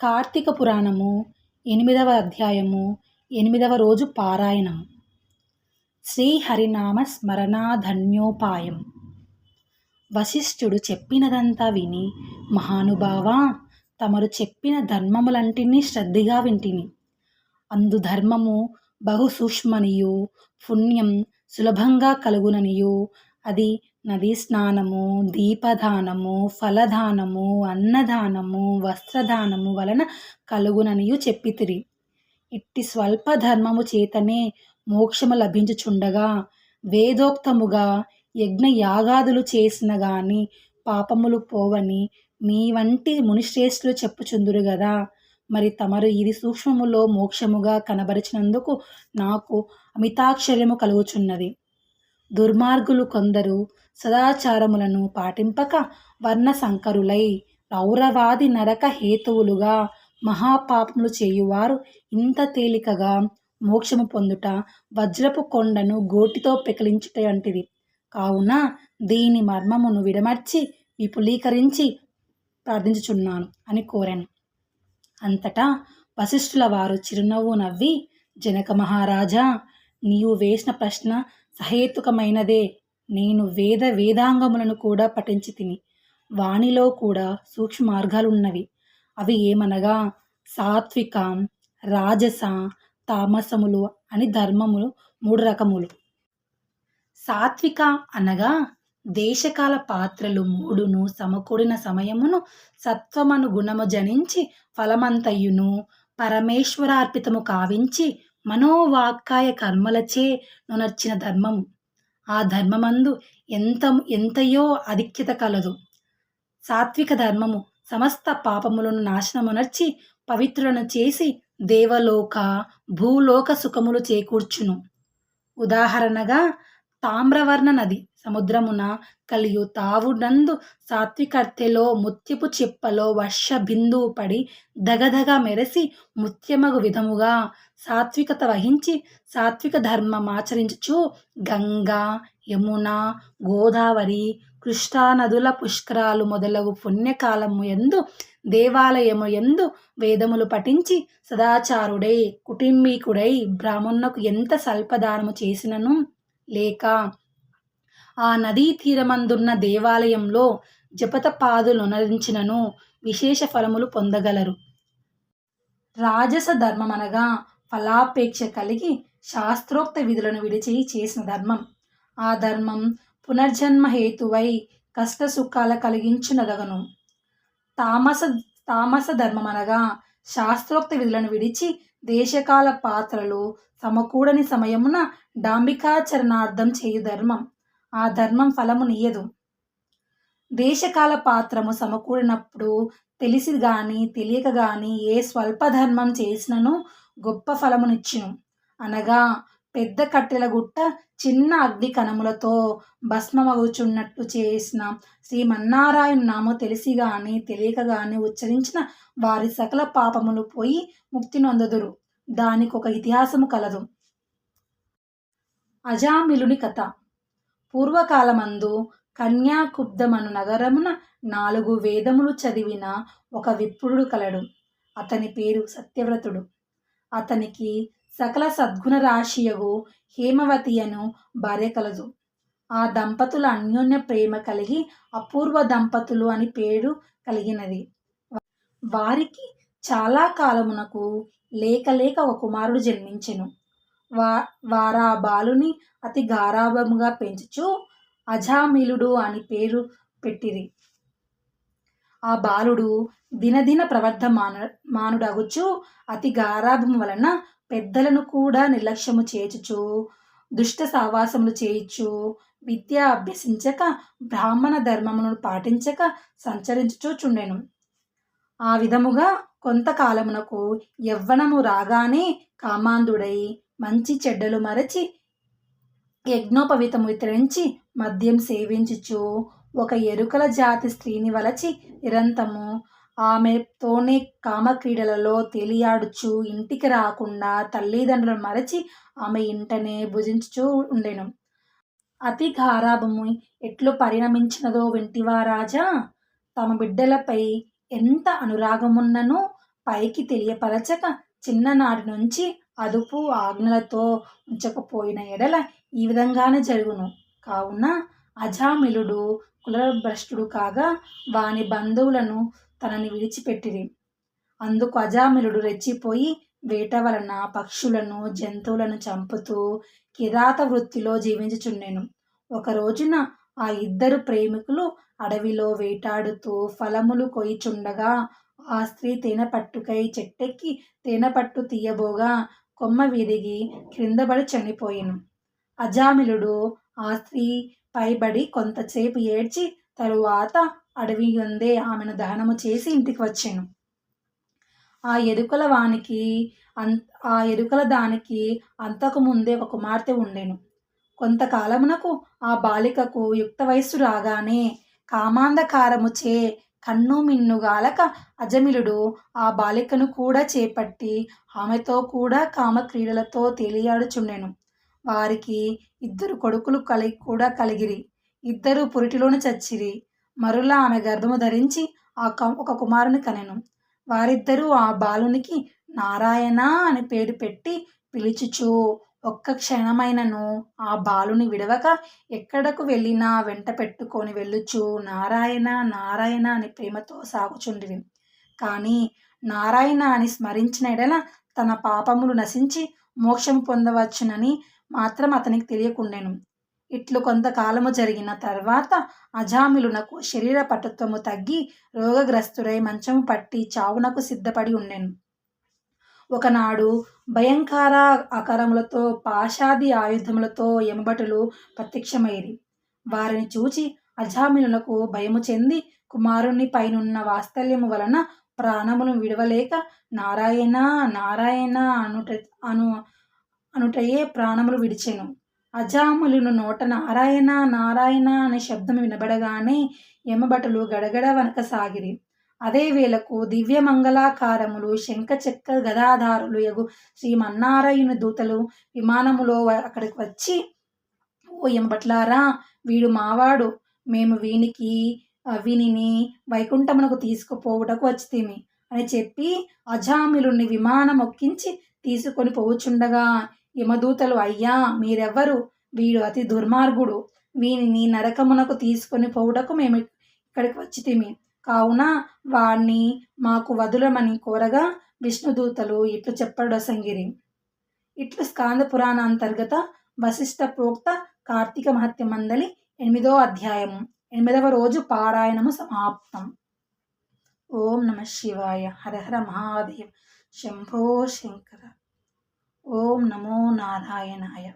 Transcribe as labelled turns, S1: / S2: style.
S1: కార్తీక పురాణము ఎనిమిదవ అధ్యాయము ఎనిమిదవ రోజు పారాయణం. శ్రీహరినామ స్మరణాధన్యోపాయం. వశిష్ఠుడు చెప్పినదంతా విని మహానుభావా తమరు చెప్పిన ధర్మములంటినీ శ్రద్ధగా వింటిని. అందు ధర్మము బహు సూక్ష్మనియు పుణ్యం సులభంగా కలుగుననియు అది నదీ స్నానము దీపదానము ఫలదానము అన్నదానము వస్త్రదానము వలన కలుగుననియు చెప్పితిరి. ఇట్టి స్వల్ప ధర్మము చేతనే మోక్షము లభించుచుండగా వేదోక్తముగా యజ్ఞ యాగాదులు చేసిన గాని పాపములు పోవని మీ వంటి మునిశ్రేష్ఠులు చెప్పుచుందురు గదా మరి తమరు ఇది సూక్ష్మములో మోక్షముగా కనబరిచినందుకు నాకు అమితాక్షర్యము కలుగుచున్నది. దుర్మార్గులు కొందరు సదాచారములను పాటింపక వర్ణ సంకరులై రౌరవాది నరక హేతువులుగా మహాపాపములు చేయువారు ఇంత తేలికగా మోక్షము పొందుట వజ్రపు కొండను గోటితో పెకిలించుట వంటిది కావున దీని మర్మమును విడమర్చి విపులీకరించి ప్రార్థించుచున్నాను అని కోరాను. అంతటా వశిష్ఠుల వారు చిరునవ్వు నవ్వి జనక మహారాజా నీవు వేసిన ప్రశ్న సహేతుకమైనదే. నేను వేద వేదాంగములను కూడా పఠించి తిని వానిలో కూడా సూక్ష్మార్గాలున్నవి అవి ఏమనగా సాత్విక రాజస తామసములు అని ధర్మములు మూడు రకములు. సాత్విక అనగా దేశకాల పాత్రలు మూడును సమకూడిన సమయమును సత్వమను గుణము జనించి ఫలమంతయును పరమేశ్వరార్పితము కావించి మనోవాక్కాయ కర్మలచే నునర్చిన ధర్మము. ఆ ధర్మమందు ఎంత ఎంతయో అధిక్యత కలదు. సాత్విక ధర్మము సమస్త పాపములను నాశనమునర్చి పవిత్రులను చేసి దేవలోక భూలోక సుఖములు చేకూర్చును. ఉదాహరణగా తామ్రవర్ణ నది సముద్రమున కలియు తావునందు సాత్వికర్తెలో ముత్యపు చిప్పలో వర్ష బిందువు పడి దగదగ మెరసి ముత్యమగు విధముగా సాత్వికత వహించి సాత్విక ధర్మం ఆచరించుచు గంగా యమున గోదావరి కృష్ణానదుల పుష్కరాలు మొదలగు పుణ్యకాలము ఎందు దేవాలయము ఎందు వేదములు పఠించి సదాచారుడై కుటుంబీకుడై బ్రాహ్మణునకు ఎంత సల్పదానము చేసినను లేక ఆ నదీ తీరమందున్న దేవాలయంలో జపతపాదులొనరించినను విశేష ఫలములు పొందగలరు. రాజస ధర్మమనగా ఫలాపేక్ష కలిగి శాస్త్రోక్త విధులను విడిచి చేసిన ధర్మం. ఆ ధర్మం పునర్జన్మ హేతువై కష్ట సుఖాల కలిగించునదగను. తామస తామస ధర్మమనగా శాస్త్రోక్త విధులను విడిచి దేశకాల పాత్రలు సమకూడని సమయమున డాంబికాచరణార్థం చేయు ధర్మం. ఆ ధర్మం ఫలము నీయదు. దేశకాల పాత్రము సమకూడినప్పుడు తెలిసి గాని తెలియక గాని ఏ స్వల్ప ధర్మం చేసినను గొప్ప ఫలమునిచ్చును. అనగా పెద్ద కట్టెల గుట్ట చిన్న అగ్ని కణములతో భస్మమగుచున్నట్టు చేసిన శ్రీమన్నారాయణ నామ తెలిసి గాని తెలియక గాని ఉచ్చరించిన వారి సకల పాపములు పోయి ముక్తి నొందదురు. దానికి ఒక ఇతిహాసము కలదు. అజామిలుని కథ. పూర్వకాలమందు కన్యాకుబ్దమను నగరమున నాలుగు వేదములు చదివిన ఒక విప్రుడు కలడు. అతని పేరు సత్యవ్రతుడు. అతనికి సకల సద్గుణ రాశియగు హేమవతి అను భార్య కలదు. ఆ దంపతుల అన్యోన్య ప్రేమ కలిగి అపూర్వ దంపతులు అని పేరు కలిగినది. వారికి చాలా కాలమునకు లేక లేక ఒక కుమారుడు జన్మించెను. వా వారా బాలుని అతి గారాభముగా పెంచుచు అజామిలుడు అని పేరు పెట్టిరి. ఆ బాలుడు దినదిన ప్రవర్ధమాన మానుడగుచు అతి గారాభము వలన పెద్దలను కూడా నిర్లక్ష్యము చేయుచు దుష్ట సావాసములు చేయుచు విద్య అభ్యసించక బ్రాహ్మణ ధర్మమును పాటించక సంచరించుచుండెను ఆ విధముగా కొంతకాలమునకు యవ్వనము రాగానే కామాంధుడై మంచి చెడ్డలు మరచి యజ్ఞోపవితము వితరించి మద్యం సేవించుచు ఒక ఎరుకల జాతి స్త్రీని వలచి నిరంతము ఆమెతోనే కామక్రీడలలో తేలియాడుచు ఇంటికి రాకుండా తల్లిదండ్రులను మరచి ఆమె ఇంటనే భుజించుచూ ఉండెను. అతి గారాభము ఎట్లు పరిణమించినదో వింటివా రాజా! తమ బిడ్డలపై ఎంత అనురాగమున్నను పైకి తెలియపరచక చిన్ననాటి నుంచి అదుపు ఆజ్ఞలతో ఉంచకపోయిన ఎడల ఈ విధంగానే జరుగును. కావున అజామిలుడు కులభ్రష్టుడు కాగా వాని బంధువులను తనని విడిచిపెట్టిరి. అందుకు అజామిలుడు రెచ్చిపోయి వేట వలన పక్షులను జంతువులను చంపుతూ కిరాత వృత్తిలో జీవించుచుండెను. ఒక రోజున ఆ ఇద్దరు ప్రేమికులు అడవిలో వేటాడుతూ ఫలములు కొయిచుండగా ఆ స్త్రీ తేనె పట్టుకై చెట్టెక్కి తేనె పట్టు తీయబోగా కొమ్మ విరిగి క్రిందబడి చనిపోయాను. అజామిలుడు ఆ స్త్రీ పైబడి కొంతసేపు ఏడ్చి తరువాత అడవి ఉందే ఆమెను దహనము చేసి ఇంటికి వచ్చాను. ఆ ఎరుకల వానికి అన్ ఆ ఎరుకల దానికి అంతకు ముందే ఒక కుమార్తె ఉండెను. కొంతకాలమునకు ఆ బాలికకు యుక్త వయస్సు రాగానే కామాంధకారముచే కన్ను మిన్నుగాలక అజమిలుడు ఆ బాలికను కూడా చేపట్టి ఆమెతో కూడా కామక్రీడలతో తేలియాడుచుండెను. వారికి ఇద్దరు కొడుకులు కలిగి కూడా కలిగిరి. ఇద్దరు పురిటిలోని చచ్చిరి. మరులా ఆమె గర్భము ధరించి ఆ ఒక కుమారుని కనెను. వారిద్దరూ ఆ బాలునికి నారాయణ అని పేరు పెట్టి పిలుచుచు ఒక్క క్షణమైనను ఆ బాలుని విడవక ఎక్కడకు వెళ్ళినా వెంట పెట్టుకొని వెళ్ళుచు నారాయణ నారాయణ అని ప్రేమతో సాగుచుండివి కానీ నారాయణ అని స్మరించిన ఎడల తన పాపములు నశించి మోక్షం పొందవచ్చునని మాత్రం అతనికి తెలియకుండెను. ఇట్లు కొంతకాలము జరిగిన తర్వాత అజామిలునకు శరీర పటుత్వము తగ్గి రోగగ్రస్తుడై మంచము పట్టి చావునకు సిద్ధపడి ఉండెను. ఒకనాడు భయంకర ఆకారములతో పాషాది ఆయుధములతో యమభటులు ప్రత్యక్షమైరి వారిని చూచి అజామిలునకు భయము చెంది కుమారుణ్ణి పైనున్న వాత్సల్యము వలన ప్రాణమును విడవలేక నారాయణ నారాయణ అనుట అను అనుటయే ప్రాణములు విడిచెను. అజాములును నోట నారాయణ నారాయణ అనే శబ్దం వినబడగానే యమభటులు గడగడ వనకసాగిరి అదే వేళకు దివ్యమంగళాకారములు శంఖచక్ర గదాధారులు యగు శ్రీమన్నారాయణ దూతలు విమానములో అక్కడికి వచ్చి ఓ యమభట్లారా వీడు మావాడు. మేము వీనికి వీనిని వైకుంఠమునకు తీసుకుపోవుటకు వచ్చితేమి అని చెప్పి అజామిలుని విమానం ఒక్కించి తీసుకొని పోవుచుండగా యమదూతలు అయ్యా మీరెవ్వరు? వీడు అతి దుర్మార్గుడు. వీనిని నరకమునకు తీసుకొని పోవుటకు మేము ఇక్కడికి వచ్చితిమి. కావున వాణ్ణి మాకు వదులమని కోరగా విష్ణుదూతలు ఇట్లు చెప్పడొసంగిరి ఇట్లు స్కాంద పురాణ అంతర్గత వశిష్ట ప్రోక్త కార్తీక మహత్య మందలి ఎనిమిదో అధ్యాయము. ఎనిమిదవ రోజు పారాయణము సమాప్తం. ఓం నమ శివాయ. హర హర మహాదేవ్. శంభో శంకర. ఓం నమో నారాయణాయ.